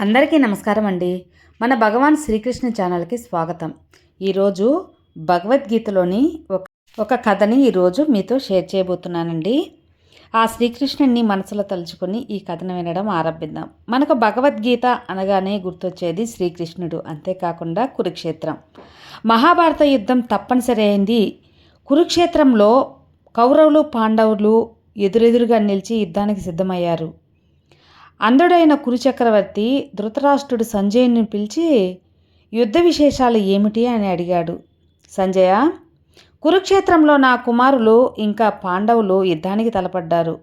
అందరికీ నమస్కారం అండి. మన భగవాన్ శ్రీకృష్ణ ఛానల్కి స్వాగతం. ఈరోజు భగవద్గీతలోని ఒక ఒక కథని ఈరోజు మీతో షేర్ చేయబోతున్నానండి. ఆ శ్రీకృష్ణుని మనసులో తలుచుకొని ఈ కథను వినడం ఆరంభిద్దాం. మనకు భగవద్గీత అనగానే గుర్తొచ్చేది శ్రీకృష్ణుడు అంతేకాకుండా కురుక్షేత్రం. మహాభారత యుద్ధం తప్పనిసరి అయింది. కురుక్షేత్రంలో కౌరవులు పాండవులు ఎదురెదురుగా నిలిచి యుద్ధానికి సిద్ధమయ్యారు. అంధుడైన కురుచక్రవర్తి ధృతరాష్ట్రుడు సంజయుని పిలిచి యుద్ధ విశేషాలు ఏమిటి? అని అడిగాడు. సంజయ కురుక్షేత్రంలో నా కుమారులు ఇంకా పాండవులు యుద్ధానికి తలపడ్డారు.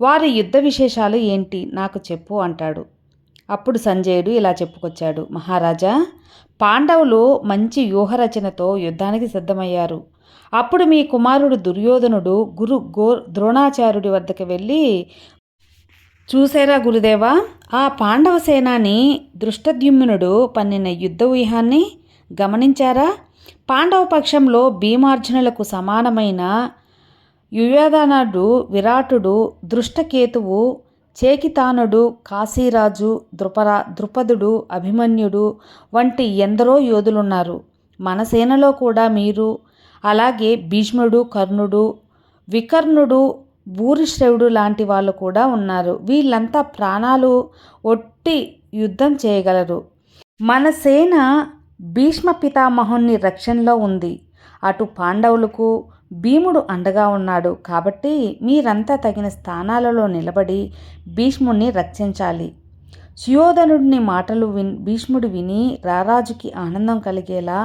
వారి యుద్ధ విశేషాలు ఏంటి? నాకు చెప్పు అంటాడు. అప్పుడు సంజయుడు ఇలా చెప్పుకొచ్చాడు. మహారాజా పాండవులు మంచి వ్యూహరచనతో యుద్ధానికి సిద్ధమయ్యారు. అప్పుడు మీ కుమారుడు దుర్యోధనుడు గురు గో ద్రోణాచార్యుడి వద్దకు వెళ్ళి చూసారా గురుదేవా? ఆ పాండవ సేనాని దృష్టద్యుమ్నుడు పన్నిన యుద్ధ వ్యూహాన్ని గమనించారా? పాండవ పక్షంలో భీమార్జునులకు సమానమైన యుయోధనుడు విరాటుడు దృష్టకేతువు చేకితానుడు కాశీరాజు ద్రుపరా ద్రుపదుడు అభిమన్యుడు వంటి ఎందరో యోధులున్నారు. మన సేనలో కూడా మీరు. అలాగే భీష్ముడు కర్ణుడు వికర్ణుడు భూరిశ్రవుడు లాంటి వాళ్ళు కూడా ఉన్నారు. వీళ్ళంతా ప్రాణాలు ఒట్టి యుద్ధం చేయగలరు. మన సేన భీష్మ పితామహుని రక్షణలో ఉంది. అటు పాండవులకు భీముడు అండగా ఉన్నాడు. కాబట్టి మీరంతా తగిన స్థానాలలో నిలబడి భీష్ముడిని రక్షించాలి. సుయోధనుడిని మాటలు విన్ భీష్ముడు విని రారాజుకి ఆనందం కలిగేలా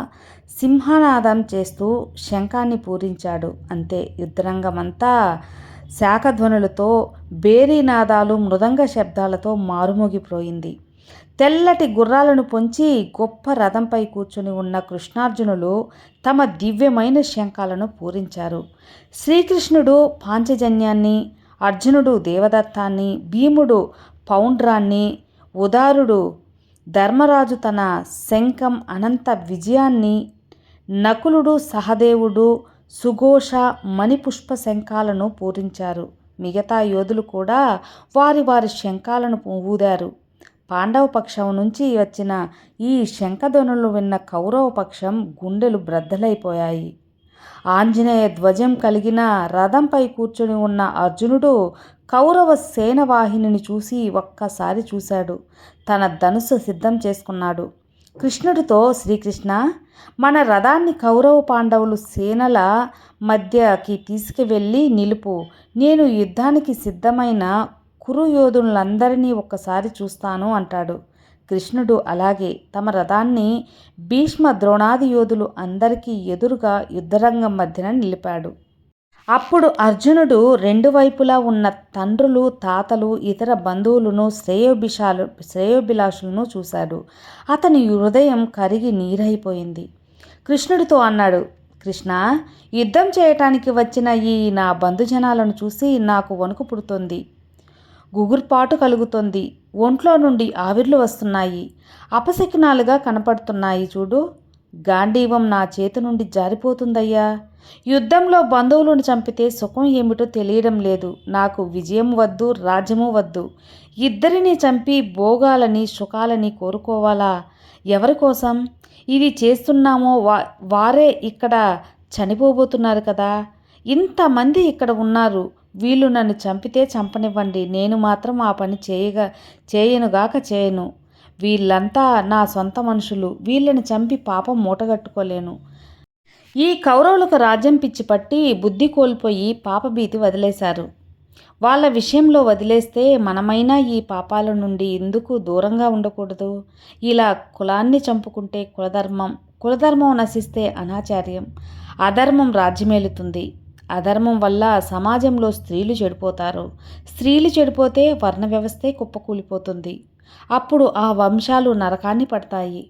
సింహనాదం చేస్తూ శంఖాన్ని పూరించాడు. అంతే. యుద్ధరంగమంతా శాఖధ్వనులతో బేరీనాదాలు మృదంగ శబ్దాలతో మారుమోగిపోయింది. తెల్లటి గుర్రాలను పొంచి గొప్ప రథంపై కూర్చుని ఉన్న కృష్ణార్జునులు తమ దివ్యమైన శంఖాలను పూరించారు. శ్రీకృష్ణుడు పాంచజన్యాన్ని అర్జునుడు దేవదత్తాన్ని భీముడు పౌండ్రాన్ని ఉదారుడు ధర్మరాజు తన శంఖం అనంత విజయాన్ని నకులుడు సహదేవుడు సుఘోష మణిపుష్ప శంఖాలను పూరించారు. మిగతా యోధులు కూడా వారి వారి శంఖాలను ఊదారు. పాండవ పక్షం నుంచి వచ్చిన ఈ శంఖధ్వనులు విన్న కౌరవ పక్షం గుండెలు బ్రద్దలైపోయాయి. ఆంజనేయ ధ్వజం కలిగిన రథంపై కూర్చుని ఉన్న అర్జునుడు కౌరవ సేనవాహినిని చూసి ఒక్కసారి చూశాడు. తన ధనుసు సిద్ధం చేసుకున్నాడు. కృష్ణుడితో శ్రీకృష్ణ మన రథాన్ని కౌరవ పాండవులు సేనల మధ్యకి తీసుకువెళ్ళి నిలుపు. నేను యుద్ధానికి సిద్ధమైన కురు యోధులందరినీ ఒక్కసారి చూస్తాను అంటాడు. కృష్ణుడు అలాగే తమ రథాన్ని భీష్మ ద్రోణాది యోధులు అందరికీ ఎదురుగా యుద్ధరంగం మధ్యన నిలిపాడు. అప్పుడు అర్జునుడు రెండు వైపులా ఉన్న తండ్రులు తాతలు ఇతర బంధువులను శ్రేయోభిషాలు శ్రేయోభిలాషులను చూశాడు. అతని హృదయం కరిగి నీరైపోయింది. కృష్ణుడితో అన్నాడు కృష్ణ యుద్ధం చేయటానికి వచ్చిన ఈ నా బంధుజనాలను చూసి నాకు వణుకు పుడుతుంది. గుగుర్పాటు కలుగుతుంది. ఒంట్లో నుండి ఆవిర్లు వస్తున్నాయి. అపశకునాలుగా కనపడుతున్నాయి. చూడు గాంధీవం నా చేతి నుండి జారిపోతుందయ్యా. యుద్ధంలో బంధువులను చంపితే సుఖం ఏమిటో తెలియడం లేదు. నాకు విజయం వద్దు రాజ్యము వద్దు. ఇద్దరిని చంపి భోగాలని సుఖాలని కోరుకోవాలా? ఎవరి కోసం? ఇది చేస్తున్నామో వా వారే ఇక్కడ చనిపోబోతున్నారు కదా. ఇంతమంది ఇక్కడ ఉన్నారు. వీళ్ళు నన్ను చంపితే చంపనివ్వండి. నేను మాత్రం ఆ పని చేయగా చేయనుగాక చేయను. వీళ్ళంతా నా సొంత మనుషులు. వీళ్ళని చంపి పాపం మూటగట్టుకోలేను. ఈ కౌరవులకు రాజ్యం పిచ్చి పట్టి బుద్ధి కోల్పోయి పాపభీతి వదిలేశారు. వాళ్ళ విషయంలో వదిలేస్తే మనమైనా ఈ పాపాల నుండి ఎందుకు దూరంగా ఉండకూడదు. ఇలా కులాన్ని చంపుకుంటే కులధర్మం కులధర్మం నశిస్తే అనాచార్యం. అధర్మం రాజ్యమేలుతుంది. అధర్మం వల్ల సమాజంలో స్త్రీలు చెడిపోతారు. స్త్రీలు చెడిపోతే వర్ణ వ్యవస్థే కుప్పకూలిపోతుంది. అప్పుడు ఆ వంశాలు నరకాన్ని పడతాయి.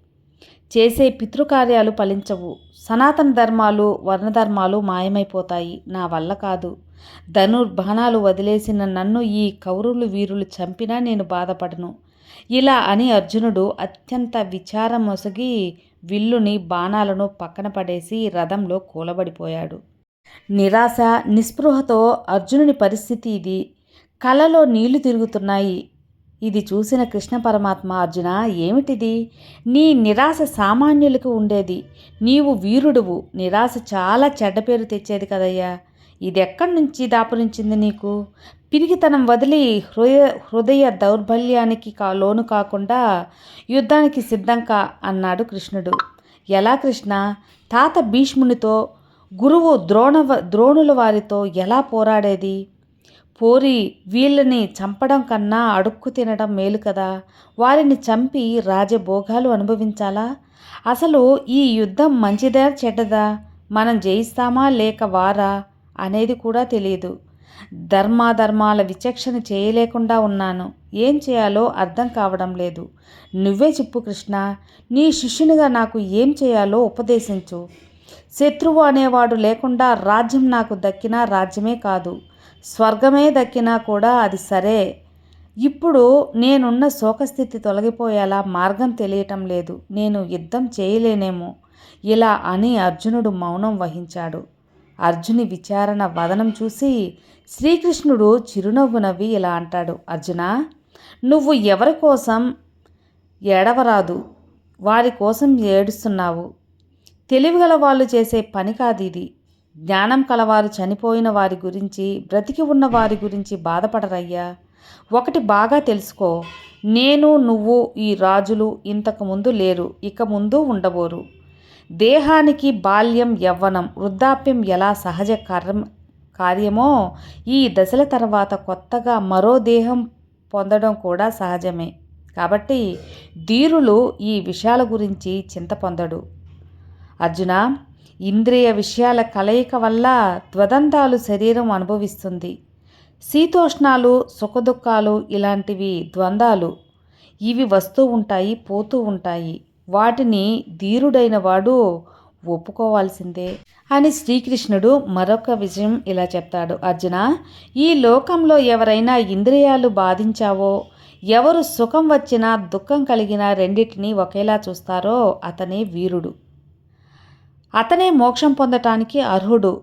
చేసే పితృకార్యాలు ఫలించవు. సనాతన ధర్మాలు వర్ణధర్మాలు మాయమైపోతాయి. నా వల్ల కాదు. ధనుర్బాణాలు వదిలేసిన నన్ను ఈ కౌరులు వీరులు చంపినా నేను బాధపడను. ఇలా అని అర్జునుడు అత్యంత విచారం మొసగి విల్లుని బాణాలను పక్కన పడేసి రథంలో కూలబడిపోయాడు. నిరాశ నిస్పృహతో అర్జునుని పరిస్థితి ఇది. కలలో నీళ్ళు తిరుగుతున్నాయి. ఇది చూసిన కృష్ణ పరమాత్మ అర్జున ఏమిటిది? నీ నిరాశ సామాన్యులకు ఉండేది. నీవు వీరుడువు. నిరాశ చాలా చెడ్డ పేరు తెచ్చేది కదయ్యా. ఇది ఎక్కడి నుంచి దాపురించింది నీకు? పిరిగితనం వదిలి హృదయ హృదయ దౌర్బల్యానికి కా లోను కాకుండా యుద్ధానికి సిద్ధం కా అన్నాడు కృష్ణుడు. ఎలా కృష్ణ? తాత భీష్మునితో గురువు ద్రోణ ద్రోణుల వారితో ఎలా పోరాడేది? పోరి వీళ్ళని చంపడం కన్నా అడుక్కు తినడం మేలు కదా? వారిని చంపి రాజభోగాలు అనుభవించాలా? అసలు ఈ యుద్ధం మంచిదా చెడ్డదా? మనం జయిస్తామా లేక వారా? అనేది కూడా తెలియదు ధర్మాధర్మాల విచక్షణ చేయలేకుండా ఉన్నాను. ఏం చేయాలో అర్థం కావడం లేదు. నువ్వే చెప్పు కృష్ణ. నీ శిష్యునిగా నాకు ఏం చేయాలో ఉపదేశించు. శత్రువు అనేవాడు లేకుండా రాజ్యం నాకు దక్కినా రాజ్యమే కాదు. స్వర్గమే దక్కినా కూడా అది సరే. ఇప్పుడు నేనున్న శోకస్థితి తొలగిపోయేలా మార్గం తెలియటం లేదు. నేను యుద్ధం చేయలేనేమో. ఇలా అని అర్జునుడు మౌనం వహించాడు. అర్జుని విచారణ వదనం చూసి శ్రీకృష్ణుడు చిరునవ్వు నవ్వి ఇలా అంటాడు అర్జున నువ్వు ఎవరి కోసం ఏడవరాదు? వారి కోసం ఏడుస్తున్నావు? తెలివిగల వాళ్ళు చేసే పని కాదు ఇది. జ్ఞానం కలవారు చనిపోయిన వారి గురించి బ్రతికి ఉన్న వారి గురించి బాధపడరయ్యా. ఒకటి బాగా తెలుసుకో నేను నువ్వు ఈ రాజులు ఇంతకు ముందు లేరు ఇక ముందు ఉండబోరు. దేహానికి బాల్యం యవ్వనం వృద్ధాప్యం ఎలా సహజ కార్యం కార్యమో ఈ దశల తర్వాత కొత్తగా మరో దేహం పొందడం కూడా సహజమే. కాబట్టి ధీరులు ఈ విషయాల గురించి చింత పొందడు. అర్జున ఇంద్రియ విషయాల కలయిక వల్ల ద్వదంతాలు శరీరం అనుభవిస్తుంది. శీతోష్ణాలు సుఖదుఖాలు ఇలాంటివి ద్వందాలు. ఇవి వస్తూ ఉంటాయి పోతూ ఉంటాయి. వాటిని ధీరుడైన వాడు ఒప్పుకోవాల్సిందే అని శ్రీకృష్ణుడు మరొక విషయం ఇలా చెప్తాడు. అర్జున ఈ లోకంలో ఎవరైనా ఇంద్రియాలు బాధించావో ఎవరు సుఖం వచ్చినా దుఃఖం కలిగిన రెండింటినీ ఒకేలా చూస్తారో అతనే వీరుడు. అతనే మోక్షం పొందటానికి అర్హుడు.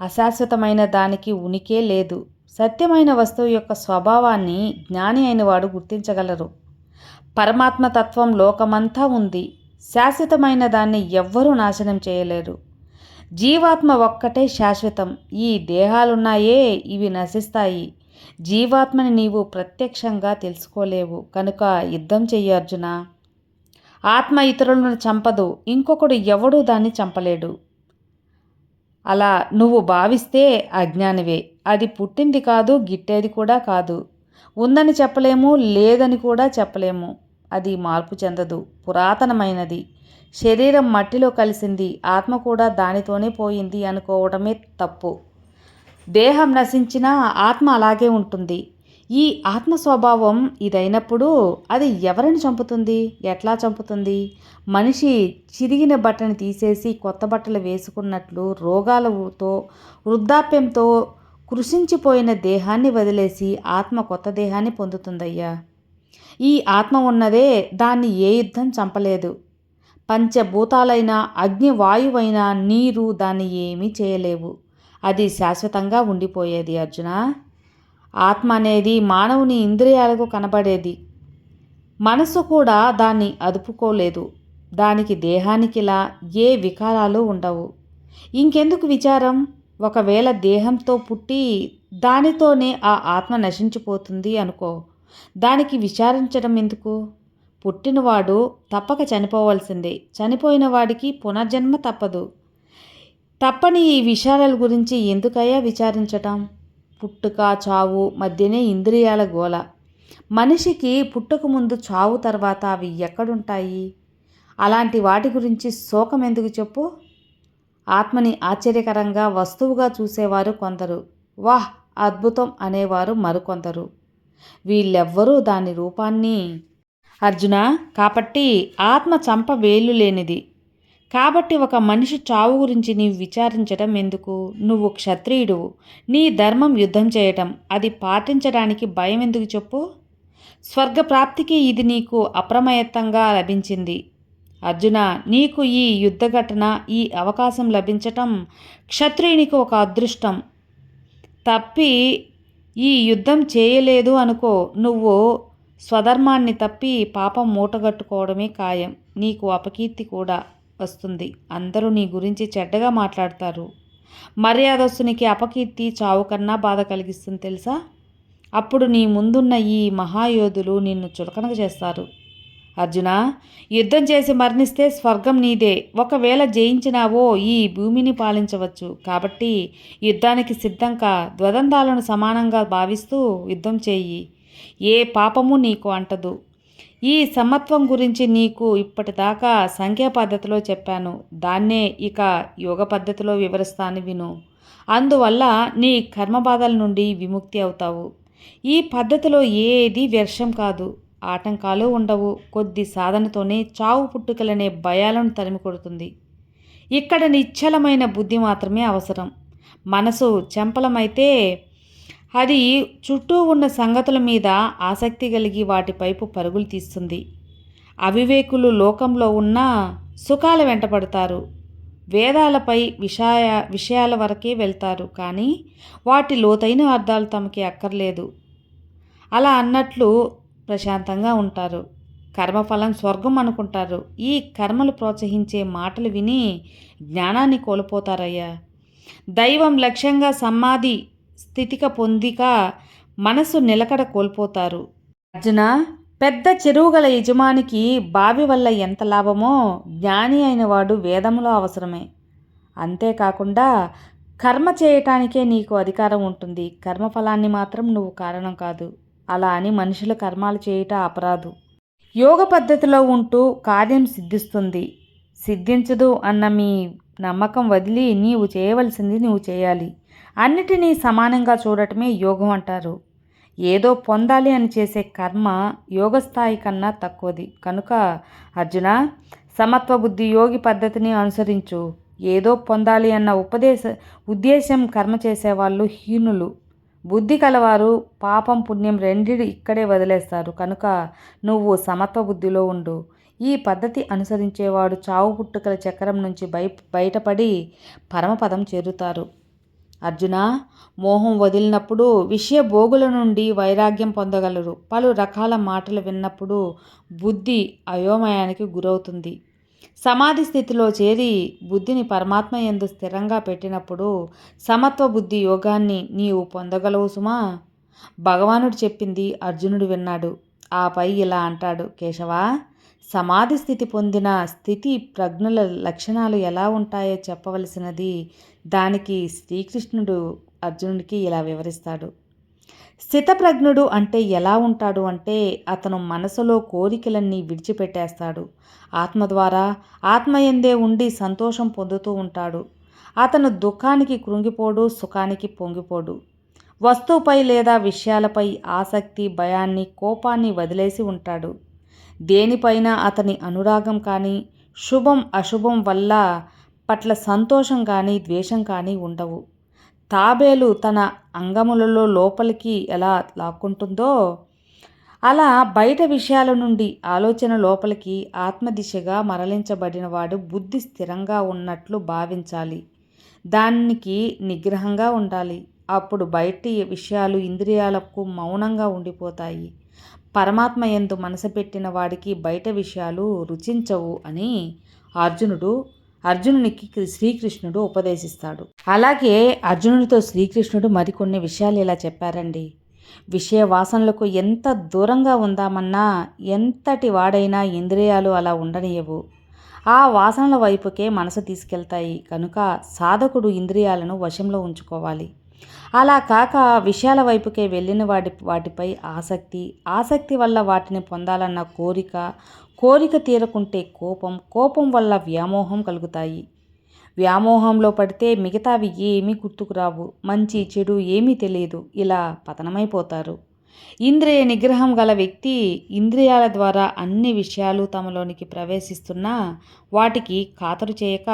అశాశ్వతమైన దానికి ఉనికే లేదు. సత్యమైన వస్తువు యొక్క స్వభావాన్ని జ్ఞాని అయిన వాడు గుర్తించగలరు. పరమాత్మ తత్వం లోకమంతా ఉంది. శాశ్వతమైన దాన్ని ఎవ్వరూ నాశనం చేయలేరు. జీవాత్మ ఒక్కటే శాశ్వతం. ఈ దేహాలున్నాయే ఇవి నశిస్తాయి. జీవాత్మని నీవు ప్రత్యక్షంగా తెలుసుకోలేవు. కనుక యుద్ధం చెయ్యి అర్జున? ఆత్మ ఇతరులను చంపదు ఇంకొకడు ఎవడూ దాన్ని చంపలేడు. అలా నువ్వు భావిస్తే అజ్ఞానివే. అది పుట్టింది కాదు గిట్టేది కూడా కాదు. ఉందని చెప్పలేము లేదని కూడా చెప్పలేము. అది మార్పు చెందదు పురాతనమైనది. శరీరం మట్టిలో కలిసింది ఆత్మ కూడా దానితోనే పోయింది అనుకోవడమే తప్పు. దేహం నశించినా ఆత్మ అలాగే ఉంటుంది. ఈ ఆత్మ స్వభావం ఇదైనప్పుడు అది ఎవరిని చంపుతుంది? ఎట్లా చంపుతుంది? మనిషి చిరిగిన బట్టని తీసేసి కొత్త బట్టలు వేసుకున్నట్లు రోగాలతో వృద్ధాప్యంతో కృషించిపోయిన దేహాన్ని వదిలేసి ఆత్మ కొత్త దేహాన్ని పొందుతుందయ్యా. ఈ ఆత్మ ఉన్నదే దాన్ని ఏ యుద్ధం చంపలేదు. పంచభూతాలైన అగ్ని వాయువైన నీరు దాన్ని ఏమీ చేయలేవు. అది శాశ్వతంగా ఉండిపోయేది అర్జున. ఆత్మ అనేది మానవుని ఇంద్రియాలకు కనబడేది. మనసు కూడా దాన్ని అదుపుకోలేదు. దానికి దేహానికిలా ఏ వికారాలు ఉండవు. ఇంకెందుకు విచారం? ఒకవేళ దేహంతో పుట్టి దానితోనే ఆ ఆత్మ నశించిపోతుంది అనుకో దానికి విచారించడం ఎందుకు? పుట్టినవాడు తప్పక చనిపోవలసిందే. చనిపోయిన వాడికి పునర్జన్మ తప్పదు. తప్పని ఈ విషయాల గురించి ఎందుకయ్యా విచారించటం? పుట్టుక చావు మధ్యనే ఇంద్రియాల గోల. మనిషికి పుట్టకముందు చావు తర్వాత అవి ఎక్కడుంటాయి? అలాంటి వాటి గురించి శోకం ఎందుకు చెప్పు? ఆత్మని ఆశ్చర్యకరంగా వస్తువుగా చూసేవారు కొందరు. వాహ్! అద్భుతం అనేవారు మరికొందరు. వీళ్ళెవ్వరూ దాని రూపాన్ని? అర్జున కాబట్టి ఆత్మ చంప వేలు లేనిది కాబట్టి ఒక మనిషి చావు గురించి నీవు విచారించడం ఎందుకు? నువ్వు క్షత్రియుడు. నీ ధర్మం యుద్ధం చేయటం. అది పాటించడానికి భయం ఎందుకు చెప్పు? స్వర్గప్రాప్తికి ఇది నీకు అప్రమయత్తంగా లభించింది. అర్జున నీకు ఈ యుద్ధ ఘటన ఈ అవకాశం లభించటం క్షత్రియునికి ఒక అదృష్టం. తప్పి ఈ యుద్ధం చేయలేదు అనుకో నువ్వు స్వధర్మాన్ని తప్పి పాపం మూటగట్టుకోవడమే ఖాయం. నీకు అపకీర్తి కూడా. వస్తుంది. అందరూ నీ గురించి చెడ్డగా మాట్లాడతారు. మర్యాదస్తునికి అపకీర్తి చావు కన్నా బాధ కలిగిస్తుంది తెలుసా? అప్పుడు నీ ముందున్న ఈ మహాయోధులు నిన్ను చులకనగా చేస్తారు. అర్జున యుద్ధం చేసి మరణిస్తే స్వర్గం నీదే. ఒకవేళ జయించినావో ఈ భూమిని పాలించవచ్చు. కాబట్టి యుద్ధానికి సిద్ధంగా ద్వంద్వాలను సమానంగా భావిస్తూ యుద్ధం చేయి. ఏ పాపము నీకు అంటదు. ఈ సమత్వం గురించి నీకు ఇప్పటిదాకా సంఖ్యా పద్ధతిలో చెప్పాను. దాన్నే ఇక యోగ పద్ధతిలో వివరిస్తాను విను. అందువల్ల నీ కర్మబాధల నుండి విముక్తి అవుతావు. ఈ పద్ధతిలో ఏది వ్యర్షం కాదు. ఆటంకాలు ఉండవు. కొద్ది సాధనతోనే చావు పుట్టుకలనే భయాలను తరిమి కొడుతుంది ఇక్కడ నిశ్చలమైన బుద్ధి మాత్రమే అవసరం. మనసు చెంపలమైతే అది చుట్టూ ఉన్న సంగతుల మీద ఆసక్తి కలిగి వాటిపైపు పరుగులు తీస్తుంది. అవివేకులు లోకంలో ఉన్న సుఖాల వెంటపడతారు వేదాలపై విషయ విషయాల వరకే వెళ్తారు కానీ వాటి లోతైన అర్థాలు తమకి అక్కర్లేదు. అలా అన్నట్లు ప్రశాంతంగా ఉంటారు. కర్మఫలం స్వర్గం అనుకుంటారు. ఈ కర్మలు ప్రోత్సహించే మాటలు విని జ్ఞానాన్ని కోల్పోతారయ్యా. దైవం లక్ష్యంగా సమాధి స్థితిక పొందిక మనసు నిలకడ కోల్పోతారు. అర్జున పెద్ద చెరువు గల యజమానికి బావి వల్ల ఎంత లాభమో జ్ఞాని అయిన వాడు వేదములో అవసరమే. అంతేకాకుండా కర్మ చేయటానికే నీకు అధికారం ఉంటుంది. కర్మఫలాన్ని మాత్రం నువ్వు కారణం కాదు. అలా అని మనుషులు కర్మాలు చేయుట అపరాధు. యోగ పద్ధతిలో ఉంటూ కార్యం సిద్ధిస్తుంది. సిద్ధించదు అన్న మీ నమ్మకం వదిలి నీవు చేయవలసింది నువ్వు చేయాలి. అన్నిటినీ సమానంగా చూడటమే యోగం అంటారు. ఏదో పొందాలి అని చేసే కర్మ యోగ స్థాయి కన్నా తక్కువది. కనుక అర్జున సమత్వ బుద్ధి యోగి పద్ధతిని అనుసరించు. ఏదో పొందాలి అన్న ఉపదేశ ఉద్దేశం కర్మ చేసేవాళ్ళు హీనులు. బుద్ధి కలవారు పాపం పుణ్యం రెండిటి ఇక్కడే వదిలేస్తారు. కనుక నువ్వు సమత్వ బుద్ధిలో ఉండు. ఈ పద్ధతి అనుసరించేవాడు చావు పుట్టుకల చక్రం నుంచి బయ బయటపడి పరమపదం చేరుతారు. అర్జున మోహం వదిలినప్పుడు విషయ భోగుల నుండి వైరాగ్యం పొందగలరు. పలు రకాల మాటలు విన్నప్పుడు బుద్ధి అయోమయానికి గురవుతుంది. సమాధి స్థితిలో చేరి బుద్ధిని పరమాత్మ ఎందు స్థిరంగా పెట్టినప్పుడు సమత్వ బుద్ధి యోగాన్ని నీవు పొందగలవు సుమా. భగవానుడు చెప్పింది అర్జునుడు విన్నాడు. ఆపై ఇలా అంటాడు కేశవా సమాధి స్థితి పొందిన స్థితి ప్రజ్ఞల లక్షణాలు ఎలా ఉంటాయో చెప్పవలసినది దానికి శ్రీకృష్ణుడు అర్జునుడికి ఇలా వివరిస్తాడు. స్థితప్రజ్ఞుడు అంటే ఎలా ఉంటాడు అంటే అతను మనసులో కోరికలన్నీ విడిచిపెట్టేస్తాడు. ఆత్మ ద్వారా ఆత్మయందే ఉండి సంతోషం పొందుతూ ఉంటాడు. అతను దుఃఖానికి కృంగిపోడు సుఖానికి పొంగిపోడు. వస్తువుపై లేదా విషయాలపై ఆసక్తి భయాన్ని కోపాన్ని వదిలేసి ఉంటాడు. దేనిపైన అతని అనురాగం కానీ శుభం అశుభం వల్ల పట్ల సంతోషం కానీ ద్వేషం కానీ ఉండవు. తాబేలు తన అంగములలో లోపలికి ఎలా లాక్కుంటుందో అలా బయట విషయాల నుండి ఆలోచన లోపలికి ఆత్మదిశగా మరలించబడినవాడు బుద్ధి స్థిరంగా ఉన్నట్లు భావించాలి. దానికి నిగ్రహంగా ఉండాలి. అప్పుడు బయటి విషయాలు ఇంద్రియాలకు మౌనంగా ఉండిపోతాయి. పరమాత్మ ఎందు మనసు పెట్టిన వాడికి బయట విషయాలు రుచించవు అని అర్జునుడు అర్జునునికి శ్రీకృష్ణుడు ఉపదేశిస్తాడు. అలాగే అర్జునుడితో శ్రీకృష్ణుడు మరికొన్ని విషయాలు ఇలా చెప్పారండి. విషయ వాసనలకు ఎంత దూరంగా ఉందామన్నా ఎంతటి వాడైనా ఇంద్రియాలు అలా ఉండనియవు. ఆ వాసనల వైపుకే మనసు తీసుకెళ్తాయి. కనుక సాధకుడు ఇంద్రియాలను వశంలో ఉంచుకోవాలి. అలా కాక విషయాల వైపుకే వెళ్ళిన వాటి వాటిపై ఆసక్తి ఆసక్తి వల్ల వాటిని పొందాలన్న కోరిక కోరిక తీరకుంటే కోపం కోపం వల్ల వ్యామోహం కలుగుతాయి. వ్యామోహంలో పడితే మిగతావి ఏమీ గుర్తుకురావు మంచి చెడు ఏమీ తెలియదు ఇలా పతనమైపోతారు. ఇంద్రియ నిగ్రహం గల వ్యక్తి ఇంద్రియాల ద్వారా అన్ని విషయాలు తమలోనికి ప్రవేశిస్తున్నా వాటికి ఖాతరు చేయక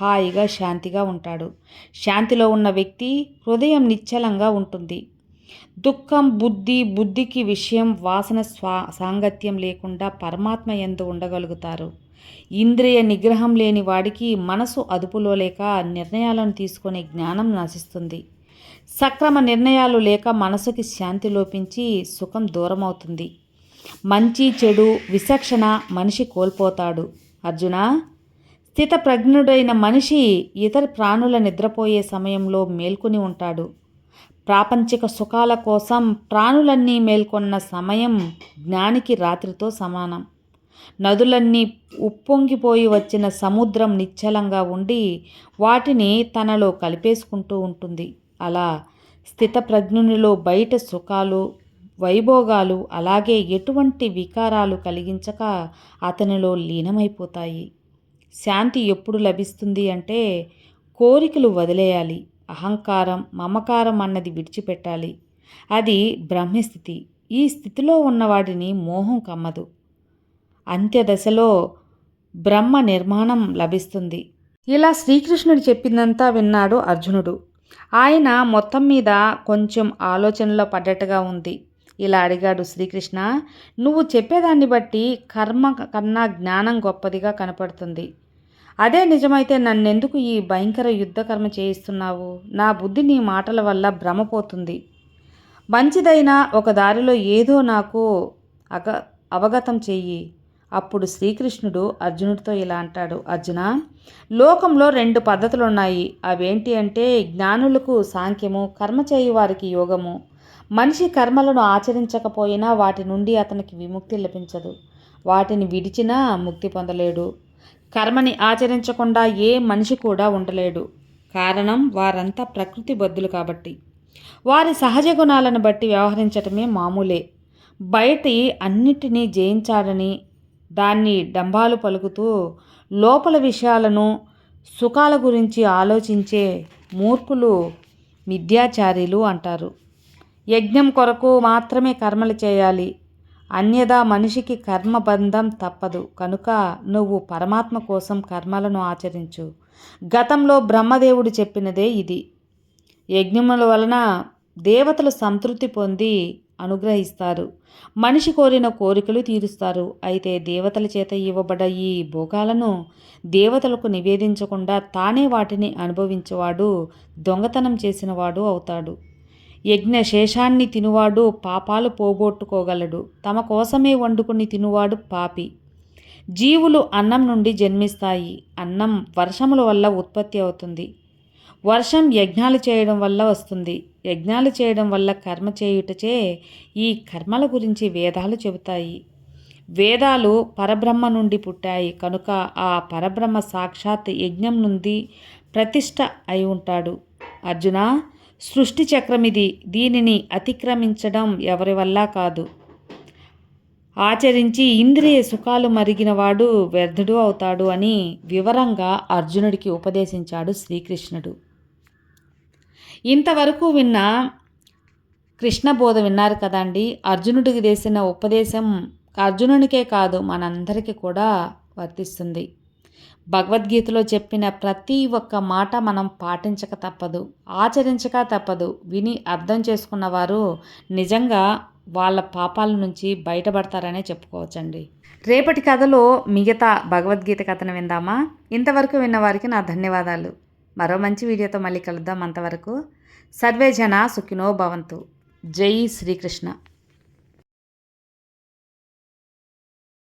హాయిగా శాంతిగా ఉంటాడు. శాంతిలో ఉన్న వ్యక్తి హృదయం నిశ్చలంగా ఉంటుంది. దుఃఖం బుద్ధి బుద్ధికి విషయం వాసన స్వా సాంగత్యం లేకుండా పరమాత్మ ఎందు ఉండగలుగుతారు. ఇంద్రియ నిగ్రహం లేని వాడికి మనసు అదుపులో లేక నిర్ణయాలను తీసుకునే జ్ఞానం నశిస్తుంది. సక్రమ నిర్ణయాలు లేక మనసుకి శాంతి లోపించి సుఖం దూరమవుతుంది. మంచి చెడు విచక్షణ మనిషి కోల్పోతాడు. అర్జున స్థితప్రజ్ఞుడైన మనిషి ఇతర ప్రాణుల నిద్రపోయే సమయంలో మేల్కొని ఉంటాడు. ప్రాపంచిక సుఖాల కోసం ప్రాణులన్నీ మేల్కొన్న సమయం జ్ఞానికి రాత్రితో సమానం. నదులన్నీ ఉప్పొంగిపోయి వచ్చిన సముద్రం నిశ్చలంగా ఉండి వాటిని తనలో కలిపేసుకుంటూ ఉంటుంది. అలా స్థితప్రజ్ఞునిలో బయట సుఖాలు వైభోగాలు అలాగే ఎటువంటి వికారాలు కలిగించక అతనిలో లీనమైపోతాయి. శాంతి ఎప్పుడు లభిస్తుంది అంటే కోరికలు వదిలేయాలి. అహంకారం మమకారం అన్నది విడిచిపెట్టాలి. అది బ్రహ్మస్థితి. ఈ స్థితిలో ఉన్నవాడిని మోహం కమ్మదు. అంత్యదశలో బ్రహ్మ నిర్మాణం లభిస్తుంది. ఇలా శ్రీకృష్ణుడు చెప్పిందంతా విన్నాడు అర్జునుడు. ఆయన మొత్తం మీద కొంచెం ఆలోచనలో పడ్డట్టుగా ఉంది. ఇలా అడిగాడు శ్రీకృష్ణ నువ్వు చెప్పేదాన్ని బట్టి కర్మ కన్నా జ్ఞానం గొప్పదిగా కనపడుతుంది. అదే నిజమైతే నన్నెందుకు ఈ భయంకర యుద్ధకర్మ చేయిస్తున్నావు? నా బుద్ధి నీ మాటల వల్ల భ్రమపోతుంది. మంచిదైన ఒక దారిలో ఏదో నాకు అగ అవగతం చెయ్యి. అప్పుడు శ్రీకృష్ణుడు అర్జునుడితో ఇలా అంటాడు అర్జున లోకంలో రెండు పద్ధతులు ఉన్నాయి అవేంటి అంటే జ్ఞానులకు సాంఖ్యము కర్మ చేయి వారికి యోగము. మనిషి కర్మలను ఆచరించకపోయినా వాటి నుండి అతనికి విముక్తి లభించదు. వాటిని విడిచినా ముక్తి పొందలేడు. కర్మని ఆచరించకుండా ఏ మనిషి కూడా ఉండలేడు. కారణం వారంతా ప్రకృతి బద్దులు కాబట్టి. వారి సహజ గుణాలను బట్టి వ్యవహరించటమే మామూలే. బయటి అన్నిటినీ జయించాడని దాన్ని డంబాలు పలుకుతూ లోపల విషయాలను సుఖాల గురించి ఆలోచించే మూర్ఖులు మిథ్యాచారీలు అంటారు. యజ్ఞం కొరకు మాత్రమే కర్మలు చేయాలి. అన్యదా మనిషికి కర్మబంధం తప్పదు. కనుక నువ్వు పరమాత్మ కోసం కర్మలను ఆచరించు. గతంలో బ్రహ్మదేవుడు చెప్పినదే ఇది. యజ్ఞముల వలన దేవతలు సంతృప్తి పొంది అనుగ్రహిస్తారు. మనిషి కోరిన కోరికలు తీరుస్తారు. అయితే దేవతల చేత ఇవ్వబడ్డ ఈ భోగాలను దేవతలకు నివేదించకుండా తానే వాటిని అనుభవించేవాడు దొంగతనం చేసినవాడు అవుతాడు. యజ్ఞ శేషాన్ని తినువాడు పాపాలు పోగొట్టుకోగలడు. తమ కోసమే వండుకుని తినువాడు పాపి. జీవులు అన్నం నుండి జన్మిస్తాయి. అన్నం వర్షముల వల్ల ఉత్పత్తి అవుతుంది. వర్షం యజ్ఞాలు చేయడం వల్ల వస్తుంది. యజ్ఞాలు చేయడం వల్ల కర్మ చేయుటచే ఈ కర్మల గురించి వేదాలు చెబుతాయి. వేదాలు పరబ్రహ్మ నుండి పుట్టాయి. కనుక ఆ పరబ్రహ్మ సాక్షాత్ యజ్ఞం నుండి ప్రతిష్ట అయి ఉంటాడు. అర్జున సృష్టి చక్రం ఇది దీనిని అతిక్రమించడం ఎవరి వల్ల కాదు. ఆచరించి ఇంద్రియ సుఖాలు మరిగినవాడు వ్యర్థుడు అవుతాడు అని వివరంగా అర్జునుడికి ఉపదేశించాడు శ్రీకృష్ణుడు. ఇంతవరకు విన్న కృష్ణ బోధ విన్నారు కదండి. అర్జునుడికి చేసిన ఉపదేశం అర్జునునికే కాదు మనందరికీ కూడా వర్తిస్తుంది. భగవద్గీతలో చెప్పిన ప్రతి ఒక్క మాట మనం పాటించక తప్పదు ఆచరించక తప్పదు. విని అర్థం చేసుకున్న వారు నిజంగా వాళ్ళ పాపాల నుంచి బయటపడతారనే చెప్పుకోవచ్చండి. రేపటి కథలో మిగతా భగవద్గీత కథను విందామా? ఇంతవరకు విన్న వారికి నా ధన్యవాదాలు. మరో మంచి వీడియోతో మళ్ళీ కలుద్దాం అంతవరకు. సర్వే జన సుఖినో భవంతు. జై శ్రీకృష్ణ.